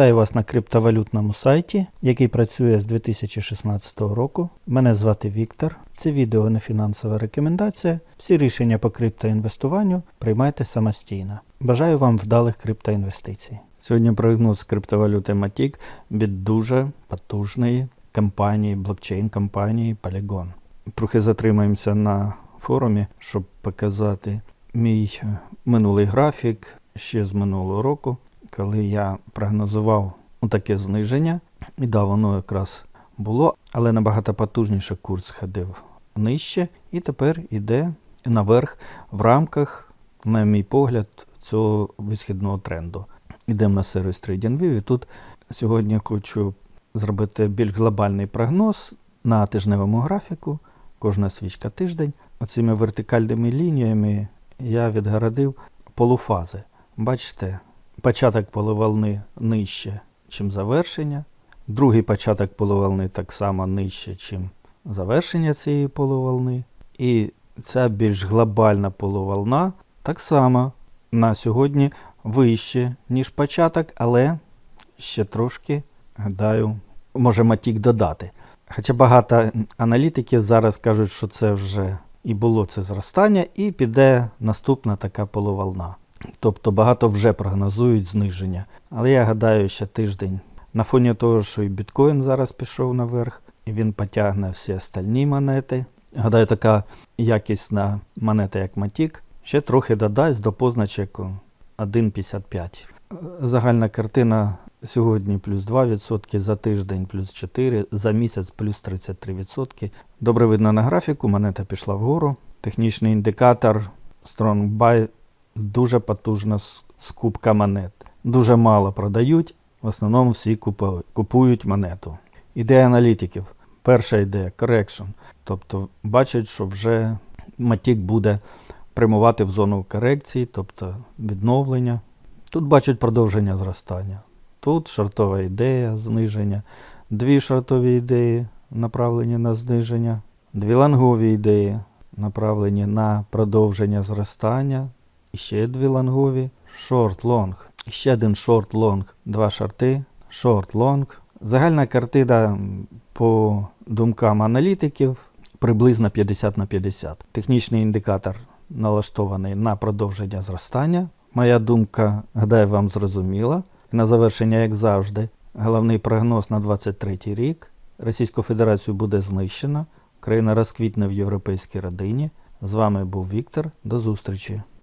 Вітаю вас на криптовалютному сайті, який працює з 2016 року. Мене звати Віктор. Це відео не фінансова рекомендація. Всі рішення по криптоінвестуванню приймайте самостійно. Бажаю вам вдалих криптоінвестицій. Сьогодні прогноз криптовалюти Matic від дуже потужної компанії, блокчейн-компанії Polygon. Трохи затримаємося на форумі, щоб показати мій е, минулий графік ще з минулого року, коли я прогнозував таке зниження. І да, воно якраз було, але набагато потужніше курс сходив нижче, і тепер іде наверх в рамках, на мій погляд, цього висхідного тренду. Йдемо на сервіс TradingView, і тут сьогодні хочу зробити більш глобальний прогноз на тижневому графіку. Кожна свічка тиждень. Оцими вертикальними лініями я відгородив полуфази. Бачите, початок полуволни нижче, чим завершення. Другий початок полуволни так само нижче, чим завершення цієї полуволни. І ця більш глобальна полуволна так само на сьогодні вище, ніж початок, але ще трошки, гадаю, може матік додати. Хоча багато аналітиків зараз кажуть, що це вже і було це зростання, і піде наступна така полуволна. Тобто багато вже прогнозують зниження. Але я гадаю, ще тиждень на фоні того, що і біткоін зараз пішов наверх, і він потягне всі остальні монети. Гадаю, така якісна монета, як Матік, ще трохи додасть до позначок 1,55. Загальна картина сьогодні плюс 2%, за тиждень плюс 4%, за місяць плюс 33%. Добре видно на графіку, монета пішла вгору. Технічний індикатор Strong Buy дуже потужна скупка монет. Дуже мало продають, в основному всі купують монету. Ідея аналітиків. Перша ідея correction. Тобто бачать, що вже матік буде прямувати в зону корекції, тобто відновлення. Тут бачать продовження зростання. Тут шортова ідея зниження, дві шортові ідеї направлені на зниження, дві лонгові ідеї направлені на продовження зростання, ще дві лонгові, шорт-лонг, ще один шорт-лонг, два шорти, шорт-лонг. Загальна картина по думкам аналітиків приблизно 50 на 50. Технічний індикатор налаштований на продовження зростання. Моя думка, гадаю, вам зрозуміла. На завершення, як завжди, головний прогноз на 23 рік. Російську Федерацію буде знищено. Країна розквітне в європейській родині. З вами був Віктор. До зустрічі.